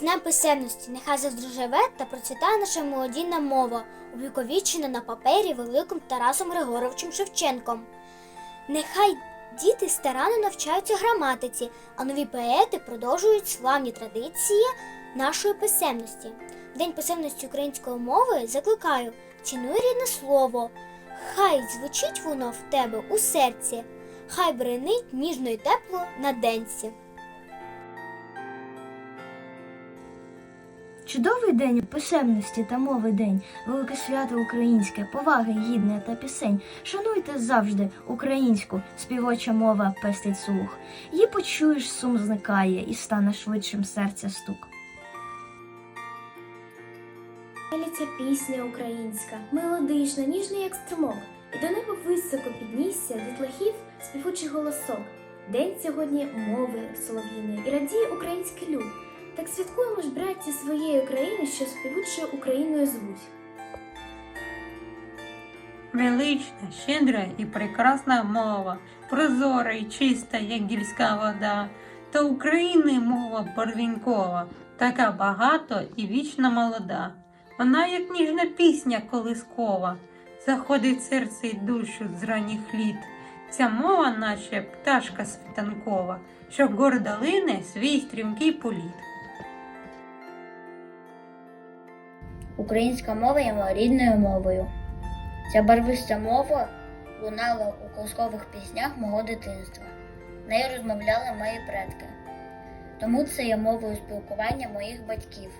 Днем писемності нехай завжди та процвітає наша молодійна мова, увіковічена на папері великим Тарасом Григоровичем Шевченком. Нехай діти старанно навчаються граматиці, а нові поети продовжують славні традиції нашої писемності. День писемності української мови закликаю цінуй рідне слово, хай звучить воно в тебе у серці, хай бренить ніжно й тепло на денці. Чудовий день писемності та мови день, велике свято українське, поваги гідне та пісень. Шануйте завжди українську, співоча мова пестить слух. Її почуєш, сум зникає, і стане швидшим серця стук. Ця пісня українська, мелодична, ніжна, як струмок, і до неба високо піднісся дітлахів співучий голосок. День сьогодні мови солов'їної і радіє український люд. Так святкуємо ж, братці, своєї країни, що співучою Україною звуть. Велична, щедра і прекрасна мова, прозора і чиста, як гірська вода, та України мова барвінкова, така багато і вічно молода. Вона, як ніжна пісня колискова, заходить серце й душу з ранніх літ. Ця мова, наче пташка світанкова, що гордо лине свій стрімкий політ. Українська мова є моєю рідною мовою. Ця барвиста мова лунала у колоскових піснях мого дитинства. Нею розмовляли мої предки. Тому це є мовою спілкування моїх батьків.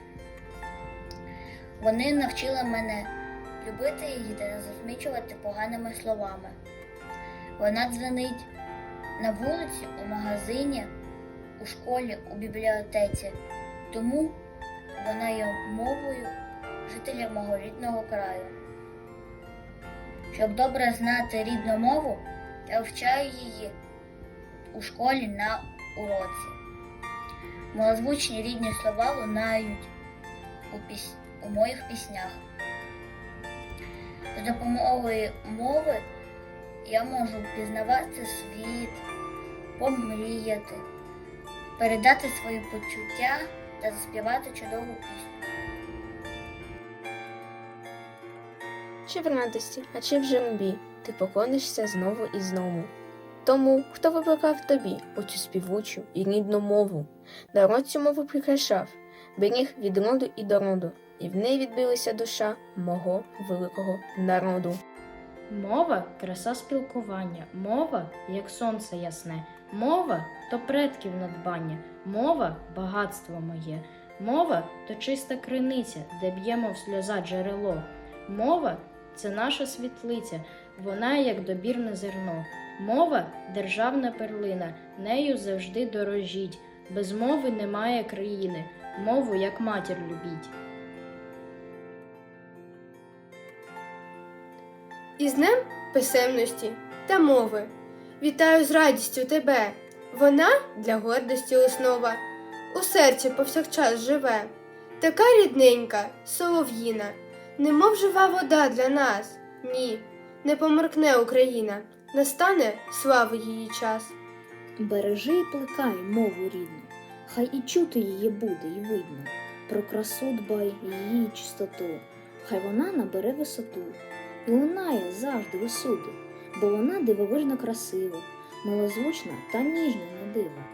Вони навчили мене любити її та не засмічувати поганими словами. Вона дзвенить на вулиці, у магазині, у школі, у бібліотеці. Тому вона є мовою жителів мого рідного краю. Щоб добре знати рідну мову, я вивчаю її у школі на уроці. Малозвучні рідні слова лунають у, піс... у моїх піснях. З допомогою мови я можу пізнавати світ, помріяти, передати свої почуття та заспівати чудову пісню. Чи в радості, а чи в журбі ти поклонишся знову і знову. Тому, хто викликав тобі оцю співучу і рідну мову, народ цю мову прикрашав, беріг від роду і до роду, і в неї відбилася душа мого великого народу. Мова краса спілкування, мова як сонце ясне, мова то предків надбання, мова багатство моє, мова то чиста криниця, де б'ємо в сльоза джерело. Мова це наша світлиця, вона як добірне зерно. Мова державна перлина, нею завжди дорожіть. Без мови немає країни, мову як матір любіть. Із Днем писемності та мови. Вітаю з радістю тебе. Вона для гордості основа, у серці повсякчас живе. Така рідненька, солов'їна, немов жива вода для нас. Ні, не померкне Україна, настане слави її час. Бережи і плекай мову рідну, хай і чути її буде, і видно. Про красу дбай її чистоту, хай вона набере висоту і лунає завжди усюди, бо вона дивовижно красива, милозвучна та ніжна на диво.